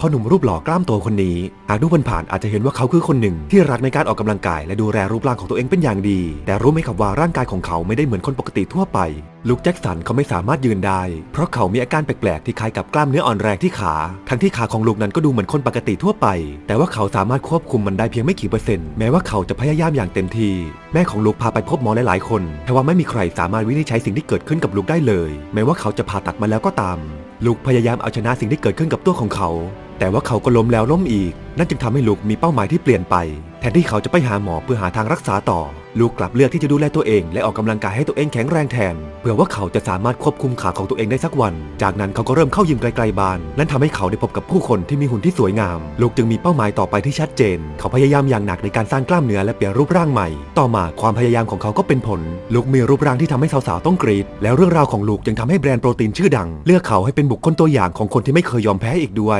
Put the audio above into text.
พ่อหนุ่มรูปหล่อกล้ามโตคนนี้ หากดูผ่านๆอาจจะเห็นว่าเขาคือคนหนึ่ง ที่รักในการออกกำลังกายและดูแลรูปร่างของตัวเองเป็นอย่างดี แต่รู้ไหมครับว่าร่างกายของเขาไม่ได้เหมือนคนปกติทั่วไปลุคแจ็คสันเขาไม่สามารถยืนได้ เพราะเขามีอาการแปลกๆที่คล้ายกับกล้ามเนื้ออ่อนแรงที่ขา ทั้งที่ขาของลุคนั้นก็ดูเหมือนคนปกติทั่วไป แต่ว่าเขาสามารถควบคุมมันได้เพียงไม่กี่เปอร์เซ็นต์แม้ว่าเขาจะพยายามอย่างเต็มที่ แม่ของลุคพาไปพบหมอหลายๆคนแต่ว่าไม่มีใครสามารถวินิจฉัยสิ่งที่เกิดขึ้นกับลุคได้เลย แม้ว่าเขาจะผ่าตัดมาแล้วก็ตามลุคพยายามเอาชนะสิ่งที่เกิดขึ้นกับตัวของเขา แต่ว่าเขาก็ล้มแล้วล้มอีก นั่นจึงทำให้ลุคมีเป้าหมายที่เปลี่ยนไป แทนที่เขาจะไปหาหมอเพื่อหาทางรักษาต่อ ลูกกลับเลือกที่จะดูแลตัวเอง และออกกำลังกายให้ตัวเองแข็งแรงแทน เพื่อว่าเขาจะสามารถควบคุมขาของตัวเองได้สักวัน จากนั้นเขาก็เริ่มเข้ายิมไกลๆบ้าน นั่นทำให้เขาได้พบกับผู้คนที่มีหุ่นที่สวยงาม ลูกจึงมีเป้าหมายต่อไปที่ชัดเจน เขาพยายามอย่างหนักในการสร้างกล้ามเนื้อและเปลี่ยนรูปร่างใหม่ ต่อมาความพยายามของเขาก็เป็นผล ลูกมีรูปร่างที่ทำให้สาวๆต้องกรีด แล้วเรื่องราวของลูกยังทำให้แบรนด์โปรตีนชื่อดัง เลือกเขาให้เป็นบุคคลตัวอย่างของคนที่ไม่เคยยอมแพ้อีกด้วย